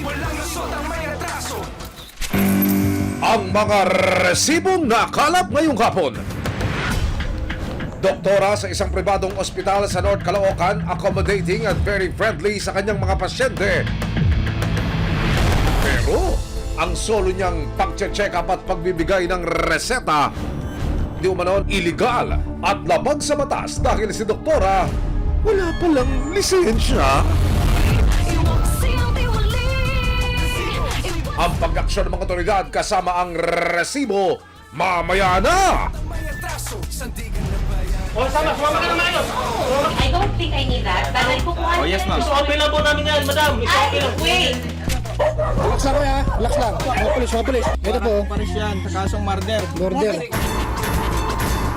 walang lusot ang may atraso Ang mga resibong nakalap ngayong hapon. Doktora sa isang pribadong ospital sa North Caloocan, accommodating at very friendly sa kanyang mga pasyente. Pero, ang solo niyang pag-check up at pagbibigay ng reseta, di umano illegal at labag sa batas dahil si doktora wala palang lisensya. Ang pag-aksyon ng mga otoridad kasama ang resibo, mamaya na! O, sama, sumama ka na maayos. I don't think I need that. Dahil ano. Oh, yes, ma'am. Is okay lang po namin yan, madam. Ay, okay lang. wait. Relax lang kuya, relax lang. Mga polis, mga polis. Ito po, Paris yan, sa kasong murder. order.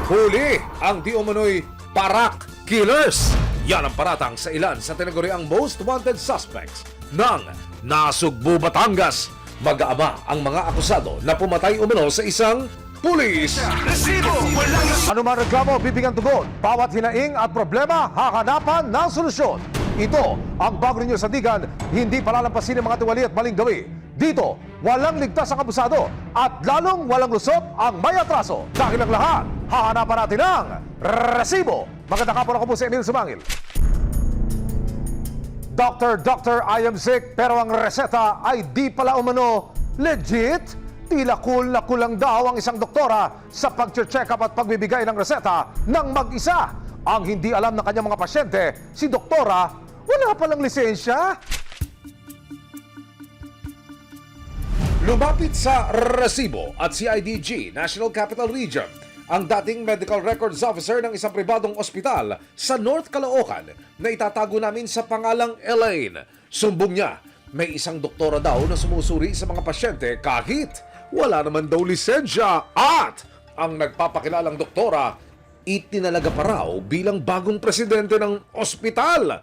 Huli ang di umano'y Parak Killers. Yan ang paratang sa ilan sa tinaguriang most wanted suspects ng Nasugbu, Batangas. Mag-aama ang mga akusado na pumatay umano sa isang pulis. Ano man reklamo, bibigyan tugon. Bawat hinaing at problema, hahanapan ng solusyon. Ito ang bago ninyo sa digan, hindi palalampasin ng mga tiwali at maling gawi. Dito, walang ligtas ang abusado at lalong walang lusot ang may atraso. Dahil ang lahat, hahanapan natin ang resibo. Magandang hapon ako po si Emil Sumangil. Doctor, doctor, I am sick pero ang reseta ay di pala umano legit. Tila cool na kulang daw ang isang doktora sa pag-check up at pagbibigay ng reseta ng mag-isa. Ang hindi alam ng kanyang mga pasyente, si doktora wala palang lisensya. Lumapit sa Resibo at CIDG, National Capital Region, ang dating medical records officer ng isang pribadong ospital sa North Caloocan na itatago namin sa pangalang Elaine. Sumbong niya, may isang doktora daw na sumusuri sa mga pasyente kahit wala naman daw lisensya at ang nagpapakilalang doktora itinalaga pa raw bilang bagong presidente ng ospital.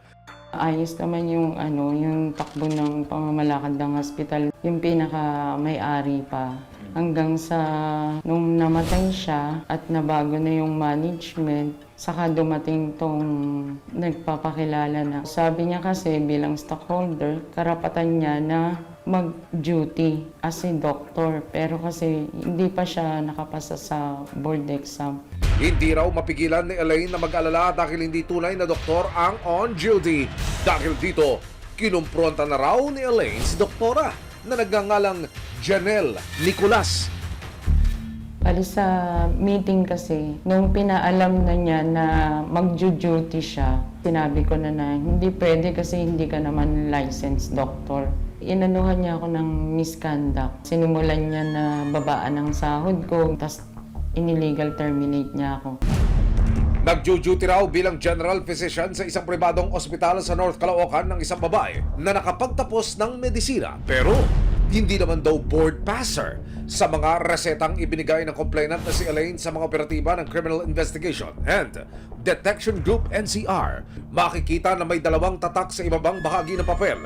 Ayos naman yung ano, yung takbo ng pamamalakad ng hospital. Yung pinaka may-ari pa. Hanggang sa nung namatay siya at nabago na yung management, saka dumating tong nagpapakilala na. Sabi niya kasi bilang stockholder, karapatan niya na mag-duty as a doctor. Pero kasi hindi pa siya nakapasa sa board exam. Hindi raw mapigilan ni Elaine na mag-alala dahil hindi tunay na doktor ang on duty. Dahil dito, kinumpronta na raw ni Elaine si doktora na nagngangalang Janelle Nicolas. Bali sa meeting kasi, nung pinaalam na niya na mag-duty siya, sinabi ko na na hindi pwede kasi hindi ka naman licensed doctor. Inanuhan niya ako ng misconduct. Sinimulan niya na babaan ang sahod ko, tapos inillegal terminate niya ako. Nag-duty raw bilang general physician sa isang pribadong ospital sa North Caloocan ng isang babae na nakapagtapos ng medisina pero hindi naman daw board passer sa mga resetang ibinigay ng complainant na si Elaine sa mga operatiba ng Criminal Investigation and Detection Group NCR. Makikita na may dalawang tatak sa ibabang bahagi ng papel.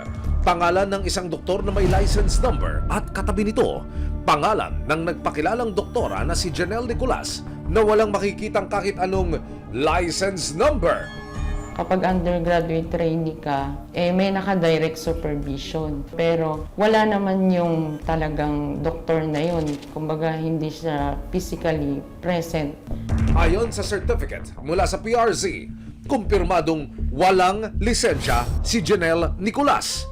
Pangalan ng isang doktor na may license number at katabi nito, pangalan ng nagpakilalang doktora na si Janelle Nicolas na walang makikitang kahit anong license number. Kapag undergraduate trainee ka, eh may naka-direct supervision. Pero wala naman yung talagang doktor na yun. Kumbaga hindi siya physically present. Ayon sa certificate mula sa PRZ, kumpirmadong walang lisensya si Janelle Nicolas.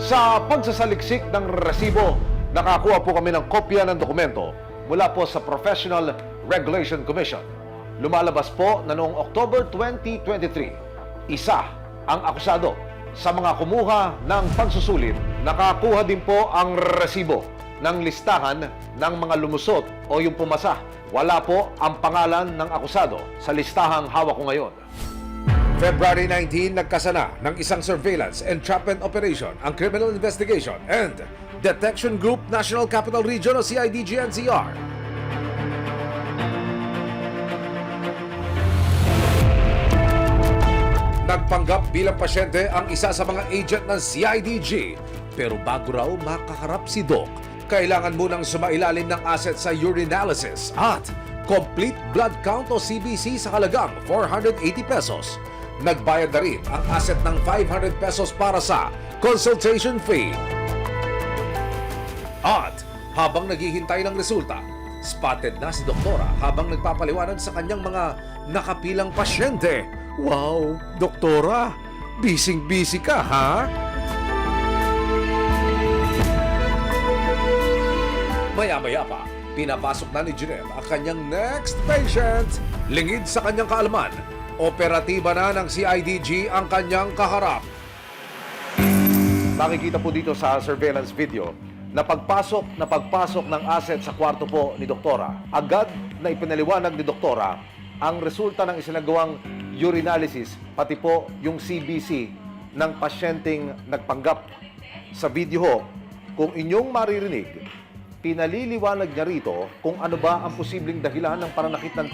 Sa pagsasaliksik ng resibo, nakakuha po kami ng kopya ng dokumento mula po sa Professional Regulation Commission. Lumalabas po na noong October 2023, isa ang akusado sa mga kumuha ng pagsusulit. Nakakuha din po ang resibo ng listahan ng mga lumusot o yung pumasa. Wala po ang pangalan ng akusado sa listahang hawak ko ngayon. February 19, nagkasana ng isang surveillance entrapment operation ang Criminal Investigation and Detection Group National Capital Region o CIDG-NCR. Nagpanggap bilang pasyente ang isa sa mga agent ng CIDG. Pero bago raw makaharap si Doc, kailangan munang sumailalim ng asset sa urinalysis at complete blood count o CBC sa halagang 480 pesos. Nagbayad na rin ang asset ng 500 pesos para sa consultation fee. At habang naghihintay ng resulta, spotted na si doktora habang nagpapaliwanag sa kanyang mga nakapilang pasyente. Wow, doktora, bising-busy ka ha? Maya-maya pa, pinapasok na ni Janelle ang kanyang next patient. Lingid sa kanyang kaalaman, operatiba na ng CIDG ang kanyang kaharap. Makikita po dito sa surveillance video na pagpasok na pagpasok ng asset sa kwarto po ni Doktora, agad na ipinaliwanag ni Doktora ang resulta ng isinagawang urinalysis pati po yung CBC ng pasyenteng nagpanggap. Sa video ho, kung inyong maririnig, pinaliliwanag niya rito kung ano ba ang posibleng dahilan ng pananakit ng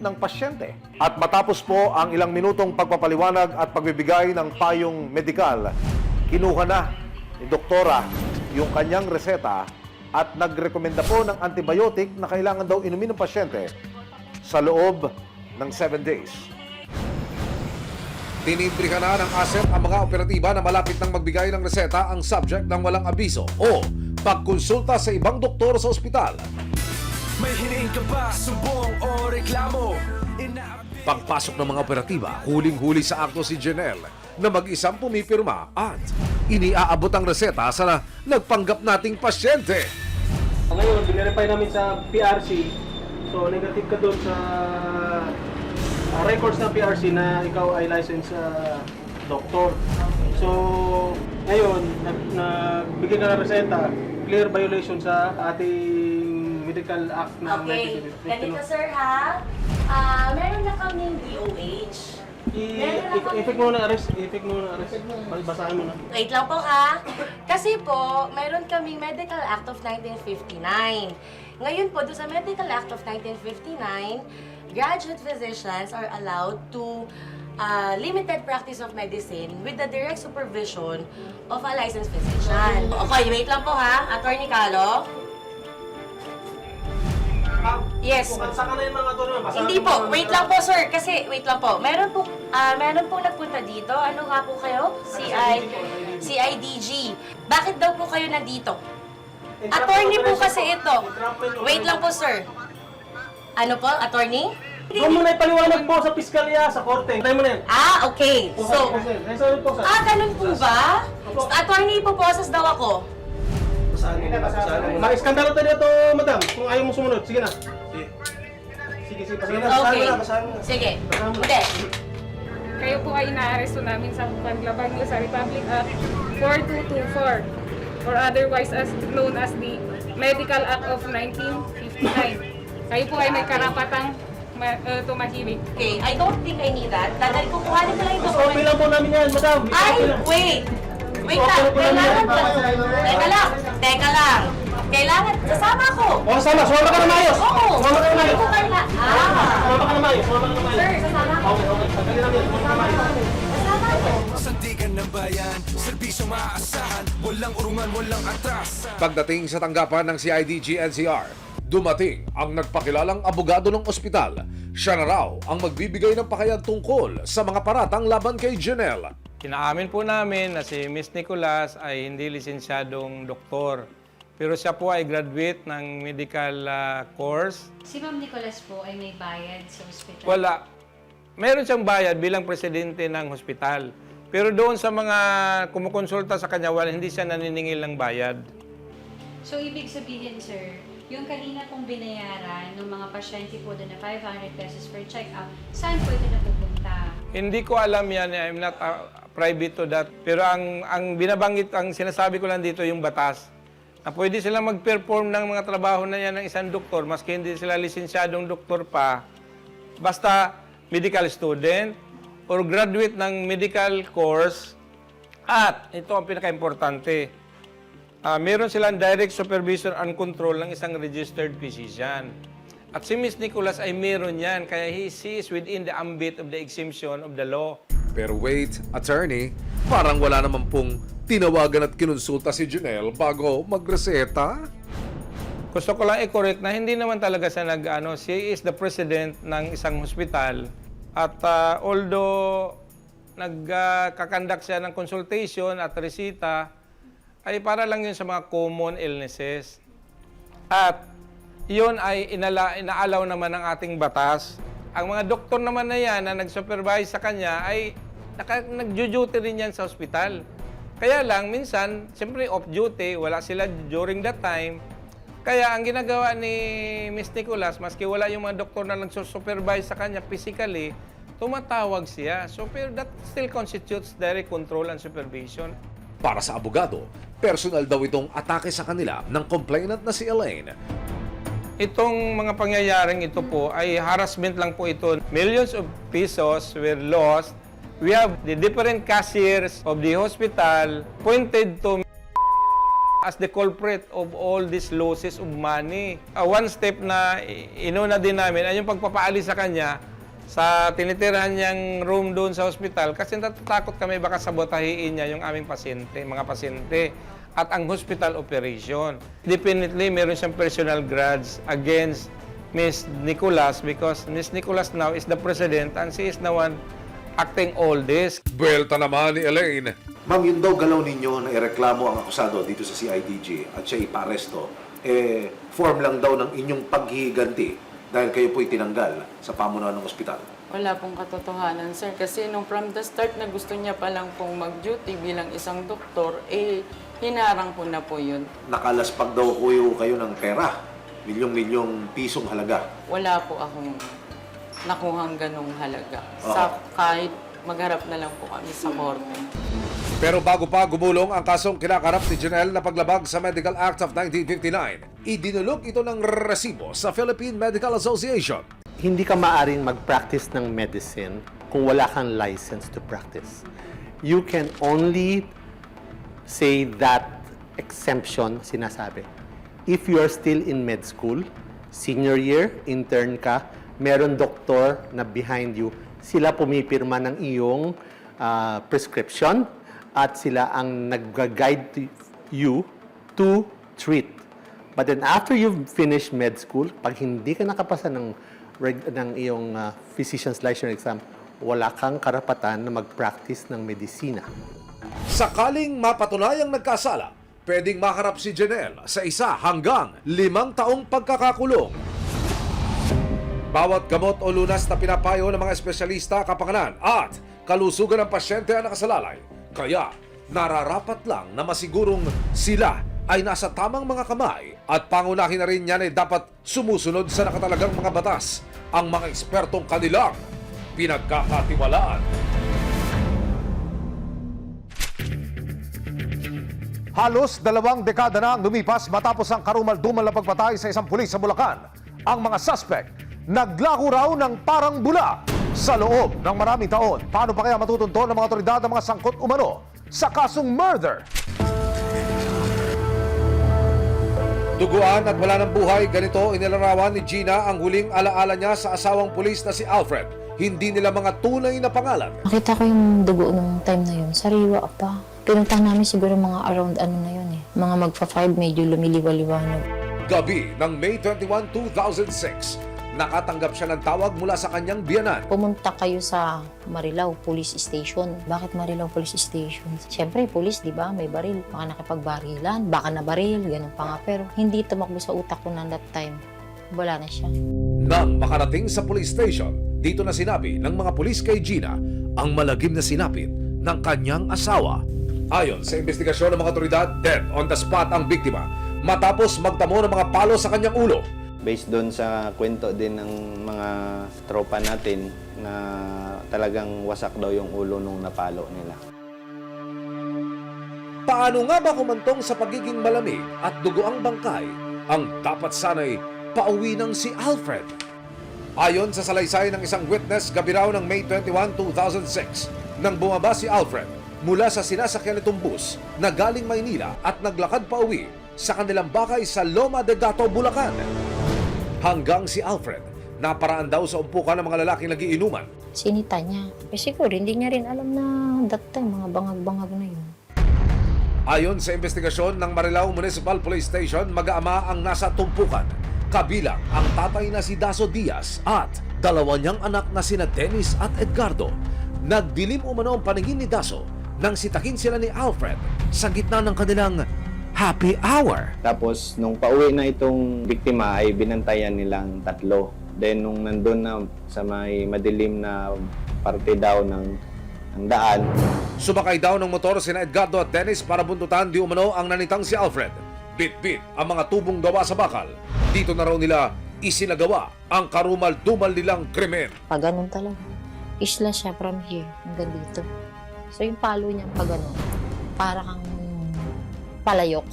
ng pasyente. At matapos po ang ilang minutong pagpapaliwanag at pagbibigay ng payong medikal, kinuha na ni Doktora yung kanyang reseta at nagrekomenda po ng antibiotic na kailangan daw inumin ng pasyente sa loob ng 7 days. Tinibrihan na ng asset ang mga operatiba na malapit nang magbigay ng reseta ang subject ng walang abiso o pagkonsulta sa ibang doktor sa ospital. May hiniing ka ba, sumbong o reklamo? Ina- Pagpasok ng mga operatiba, huling-huli sa akto si Janelle na mag-isang pumipirma at iniaabot ang reseta sa na nagpanggap nating pasyente. Ngayon, binirify namin sa PRC. So, negative ka doon sa ah, records ng PRC na ikaw ay licensed sa doktor. So, ngayon, nag, nagbigay ka ng reseta, clear violation sa ating medical act ng Okay, 1951. ganito sir ha. Ah, meron na kaming DOH. I-effect mo na arrest, i-effect mo na arrest. Basahin mo na. Wait lang po ha. Kasi po, meron kaming Medical Act of 1959. Ngayon po, doon sa Medical Act of 1959, graduate physicians are allowed to uh, limited practice of medicine with the direct supervision of a licensed physician. Okay, wait lang po ha. Attorney Calo. Yes. Saka na yung mga doon. basahin Hindi mo po, na- wait lang po sir, kasi wait lang po. Meron po, ah meron po nagpunta dito. Ano nga po kayo? CI, CIDG. Bakit daw po kayo nandito? Attorney po kasi ito. Wait lang po sir. Ano po, attorney? Doon mo na ipaliwanag po sa piskalya, sa korte. Tayo mo na yan. Ah, okay. So, Sorry po, sir. ah, ganun po ba? Attorney po boses daw ako. Ma-iskandalo tayo dito, madam. Kung ayaw mo sumunod, sige na. Sige. Sige, sige. Basahin mo. Okay. Basahin mo. Sige. Hindi. Kayo po ay inaaresto namin sa paglabag niyo sa Republic Act 4224 or otherwise as known as the Medical Act of 1959. Kayo po ay may karapatang ma- uh, tumahimik. Okay, I don't think I need that. Dadali ko kuhanin ko lang yung okay document. lang po namin yan, madam. Ay, okay lang. wait! Wait lang, kailangan ko. Teka lang, teka lang. Kailangan, sasama ko. O, sama. Sumama ka na maayos. Oo, Sumama ka na hindi maayos. ko. Ah, Sumama ka na maayos. Sumama ka na maayos. sir, sasama ko. Okay, okay. Sandali lang yan. Sumama ka na maayos. Sasama ko. Sandigan ng bayan, serbisyo maaasahan, walang urungan, walang atrasan. Pagdating sa tanggapan ng CIDG NCR, dumating ang nagpakilalang abogado ng ospital. Siya na raw ang magbibigay ng pakayag tungkol sa mga paratang laban kay Janelle. Inaamin po namin na si Miss Nicolas ay hindi lisensyadong doktor. Pero siya po ay graduate ng medical ah, course. Si Ma'am Nicolas po ay may bayad sa ospital. Wala. Meron siyang bayad bilang presidente ng hospital. Pero doon sa mga kumukonsulta sa kanya, wala, hindi siya naniningil ng bayad. So, ibig sabihin, sir, yung kanina pong binayaran ng mga pasyente po doon na 500 pesos per check-up, saan po ito napupunta? Hindi ko alam yan. I'm not uh, private to that. Pero ang, ang binabanggit, ang sinasabi ko lang dito yung batas. Na pwede silang mag-perform ng mga trabaho na yan ng isang doktor, maski hindi sila lisensyadong doktor pa. Basta medical student or graduate ng medical course. At, ito ang pinaka-importante, Ah, meron silang direct supervision and control ng isang registered physician. At si Miss Nicholas ay meron yan, kaya he, she is within the ambit of the exemption of the law. Pero wait, attorney, parang wala naman pong tinawagan at kinonsulta si Janelle bago magreseta. Gusto ko lang i-correct na hindi naman talaga siya nag, ano, she is the president ng isang hospital At ah, although nagkakandak siya ng consultation at resita, ay para lang yun sa mga common illnesses. At yun ay inala, inaalaw naman ng ating batas. Ang mga doktor naman na yan na nag-supervise sa kanya ay naka, nag-duty rin yan sa ospital. Kaya lang, minsan, siyempre off-duty, wala sila during that time. Kaya ang ginagawa ni Miss Nicolas, maski wala yung mga doktor na nagsusupervise sa kanya physically, tumatawag siya. So, pero that still constitutes direct control and supervision. Para sa abogado, personal daw itong atake sa kanila ng complainant na si Elaine. Itong mga pangyayaring ito po ay harassment lang po ito. Millions of pesos were lost. We have the different cashiers of the hospital pointed to as the culprit of all these losses of money. Uh, one step na inuna din namin ay yung pagpapaalis sa kanya sa tinitirahan niyang room doon sa hospital kasi natatakot kami baka sabotahiin niya yung aming pasyente, mga pasyente at ang hospital operation. Definitely, meron siyang personal grudge against Miss Nicolas because Miss Nicolas now is the president and she is the one acting all this. Buwelta naman ni Elaine. Ma'am, yun daw galaw ninyo na ireklamo ang akusado dito sa CIDG at siya iparesto, eh, form lang daw ng inyong paghihiganti dahil kayo po'y tinanggal sa pamunuan ng ospital. Wala pong katotohanan, sir. Kasi nung from the start na gusto niya pa lang pong mag-duty bilang isang doktor, eh, hinarang ko na po yun. Nakalaspag daw kuyo kayo ng pera, milyong-milyong pisong halaga. Wala po akong nakuhang ganong halaga. Oo. Sa kahit magharap na lang po kami sa korte. Pero bago pa gumulong ang kasong kinakarap ni Janelle na paglabag sa Medical Act of 1959, idinulog ito ng resibo sa Philippine Medical Association. hindi ka maaring mag-practice ng medicine kung wala kang license to practice. You can only say that exemption sinasabi. If you are still in med school, senior year, intern ka, meron doktor na behind you, sila pumipirma ng iyong ah, prescription at sila ang nag-guide you to treat. But then after you've finished med school, pag hindi ka nakapasa ng, ng iyong ah, physician's license exam, wala kang karapatan na mag-practice ng medisina. Sakaling mapatunayang nagkasala, pwedeng maharap si Janelle sa isa hanggang limang taong pagkakakulong. Bawat gamot o lunas na pinapayo ng mga espesyalista kapanganan at kalusugan ng pasyente ang nakasalalay. Kaya nararapat lang na masigurong sila ay nasa tamang mga kamay at pangunahin na rin yan ay dapat sumusunod sa nakatalagang mga batas ang mga ekspertong kanilang pinagkakatiwalaan. Halos dalawang dekada na ang lumipas matapos ang karumal-dumal na pagpatay sa isang pulis sa Bulacan. Ang mga suspect naglaho raw ng parang bula sa loob ng maraming taon. Paano pa kaya matutunto ng mga otoridad ang mga sangkot umano sa kasong murder? Duguan at wala ng buhay, ganito inilarawan ni Gina ang huling alaala niya sa asawang pulis na si Alfred. Hindi nila mga tunay na pangalan. Nakita ko yung dugo nung time na yun. Sariwa pa. Pinuntahan namin siguro mga around ano na yun eh. Mga magpa-five, medyo lumiliwa-liwanag. Gabi ng May 21, 2006, nakatanggap siya ng tawag mula sa kanyang biyanan. Pumunta kayo sa Marilao Police Station. Bakit Marilao Police Station? Siyempre, police, di ba? May baril. Baka nakipagbarilan, baka na baril, ganun pa nga. Pero hindi tumakbo sa utak ko na that time. Wala na siya. Nang makarating sa police station, dito na sinabi ng mga pulis kay Gina ang malagim na sinapit ng kanyang asawa. Ayon sa investigasyon ng mga otoridad, dead on the spot ang biktima matapos magtamo ng mga palo sa kanyang ulo. Based doon sa kwento din ng mga tropa natin na talagang wasak daw yung ulo nung napalo nila. Paano nga ba kumantong sa pagiging malamig at dugo ang bangkay ang dapat sanay pauwi ng si Alfred? Ayon sa salaysay ng isang witness gabi raw ng May 21, 2006, nang bumaba si Alfred mula sa sinasakyan nitong bus na galing Maynila at naglakad pauwi sa kanilang bakay sa Loma de Gato, Bulacan. Hanggang si Alfred, naparaan daw sa umpukan ng mga lalaking nagiinuman Sinita niya. Eh siguro, hindi niya rin alam na that time, mga bangag-bangag na yun. Ayon sa investigasyon ng Marilao Municipal Police Station, mag-aama ang nasa tumpukan. Kabilang ang tatay na si Daso Diaz at dalawa niyang anak na sina Dennis at Edgardo. Nagdilim umano ang paningin ni Daso nang sitakin sila ni Alfred sa gitna ng kanilang happy hour. Tapos, nung pauwi na itong biktima ay binantayan nilang tatlo. Then, nung nandun na sa may madilim na parte daw ng, ng daan, Sumakay daw ng motor sina Edgardo at Dennis para buntutan di umano ang nanitang si Alfred. Bit-bit ang mga tubong gawa sa bakal. Dito na raw nila isinagawa ang karumal-dumal nilang krimen. Pag ganun talaga. Isla siya from here hanggang dito. So yung palo niya pag ganun, para kang palayok.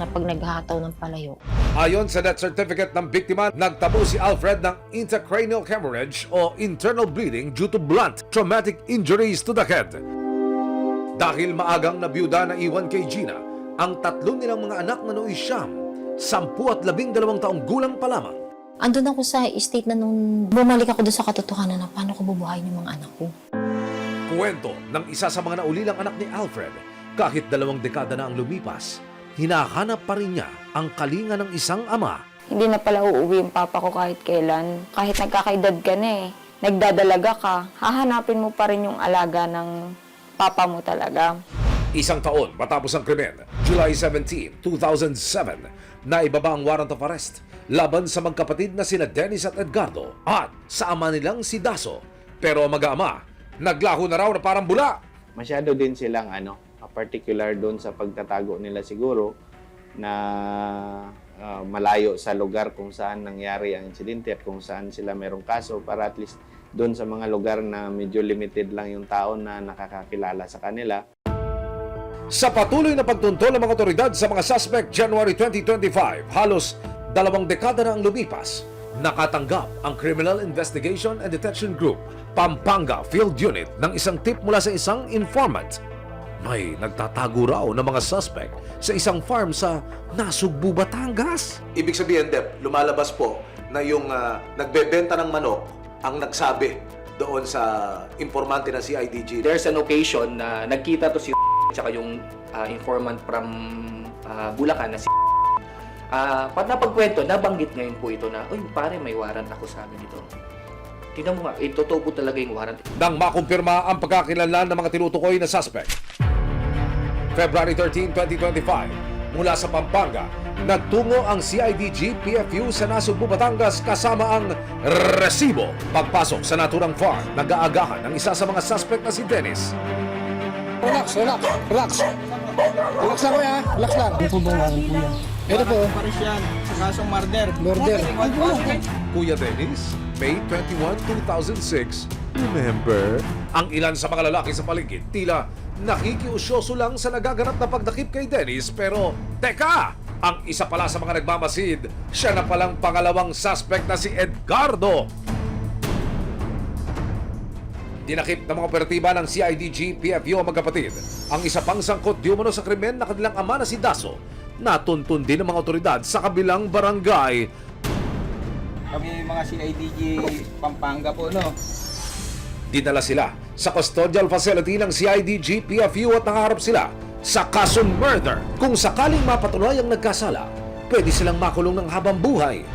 Na pag naghahataw ng palayok. Ayon sa death certificate ng biktima, nagtabo si Alfred ng intracranial hemorrhage o internal bleeding due to blunt traumatic injuries to the head. Dahil maagang nabiyuda na iwan kay Gina, ang tatlo nilang mga anak na nooy siyam, sampu at labing dalawang taong gulang pa lamang. Andun ako sa state na nung bumalik ako doon sa katotohanan na paano ko bubuhayin yung mga anak ko. Kwento ng isa sa mga naulilang anak ni Alfred, kahit dalawang dekada na ang lumipas, hinahanap pa rin niya ang kalinga ng isang ama. Hindi na pala uuwi yung papa ko kahit kailan. Kahit nagkakaedad ka na eh, nagdadalaga ka, hahanapin mo pa rin yung alaga ng papa mo talaga. Isang taon matapos ang krimen, July 17, 2007, naibaba ang warrant of arrest laban sa magkapatid na sina Dennis at Edgardo at sa ama nilang si Daso. Pero mag-ama, naglaho na raw na parang bula. masyado din silang ano, particular doon sa pagtatago nila siguro na ah, malayo sa lugar kung saan nangyari ang insidente at kung saan sila merong kaso para at least doon sa mga lugar na medyo limited lang yung tao na nakakakilala sa kanila. Sa patuloy na pagtuntol ng mga otoridad sa mga suspect January 2025, halos dalawang dekada na ang lumipas, nakatanggap ang Criminal Investigation and Detection Group, Pampanga Field Unit ng isang tip mula sa isang informant. May nagtatago raw ng mga suspect sa isang farm sa Nasugbu, Batangas. Ibig sabihin, Dep, lumalabas po na yung ah, nagbebenta ng manok ang nagsabi doon sa informante ng CIDG. There's an occasion na nagkita to si tsaka yung ah, informant from ah, Bulacan na si Ah, pag napagkwento, nabanggit ngayon po ito na, uy, pare, may warrant ako sa amin ito. Tingnan mo nga, eh, totoo po talaga yung warrant. nang makumpirma ang pagkakilanlan ng mga tinutukoy na suspect. February 13, 2025, mula sa Pampanga, nagtungo ang CIDG PFU sa Nasugbu, Batangas kasama ang resibo. Pagpasok sa naturang farm, nag-aagahan ng isa sa mga suspect na si Dennis. Relax, relax, relax. Relax lang kuya, relax lang. Ito po ba ang kuya? Ito po. Paris yan, sa kasong murder. Murder. Kuya Dennis, May 21, 2006. Remember? Ang ilan sa mga lalaki sa paligid tila nakikiusyoso lang sa nagaganap na pagdakip kay Dennis pero teka! Ang isa pala sa mga nagmamasid, siya na palang pangalawang suspect na si Edgardo. Dinakip ng mga operatiba ng CIDG PFU ang magkapatid. Ang isa pang sangkot di umano sa krimen na kanilang ama na si Daso. Natuntun din ng mga otoridad sa kabilang barangay Kami mga CIDG Pampanga po, no? Dinala sila sa custodial facility ng CIDG PFU at nangarap sila sa kasong murder. Kung sakaling mapatunayang nagkasala, pwede silang makulong ng habang buhay.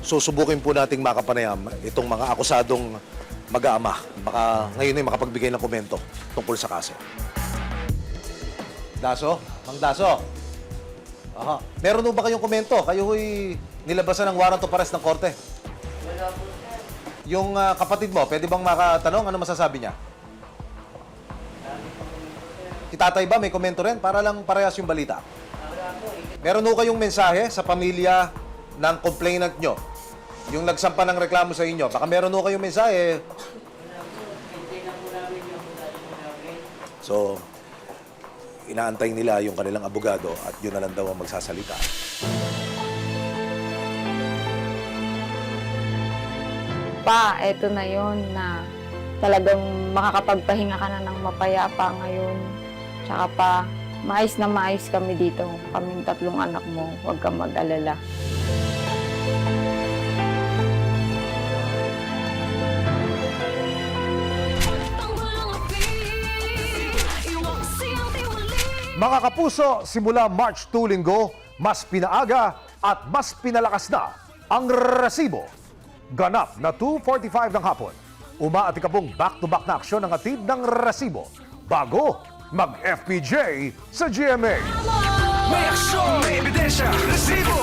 Susubukin po nating makapanayam itong mga akusadong mag-aama. Baka ngayon ay makapagbigay ng komento tungkol sa kaso. Daso? Mang Daso? Aha. Meron ba kayong komento? Kayo ho'y nilabasan ng warrant of arrest ng korte? Yung ah, kapatid mo, pwede bang makatanong? Ano masasabi niya? Si tatay ba may komento rin? Para lang parehas yung balita. Meron ho kayong mensahe sa pamilya ng complainant nyo? Yung nagsampa ng reklamo sa inyo. Baka meron ho kayong mensahe. So, inaantay nila yung kanilang abogado at yun na lang daw ang magsasalita. Pa, eto na yon na talagang makakapagpahinga ka na ng mapayapa ngayon. Tsaka pa, maayos na maayos kami dito. Kaming tatlong anak mo, huwag kang mag-alala. Mga kapuso, simula March 2 linggo, mas pinaaga at mas pinalakas na ang resibo Ganap na 2.45 ng hapon. Umaatikabong back-to-back na aksyon ng atid ng resibo bago mag-FPJ sa GMA. May aksyon, may ebidensya, resibo!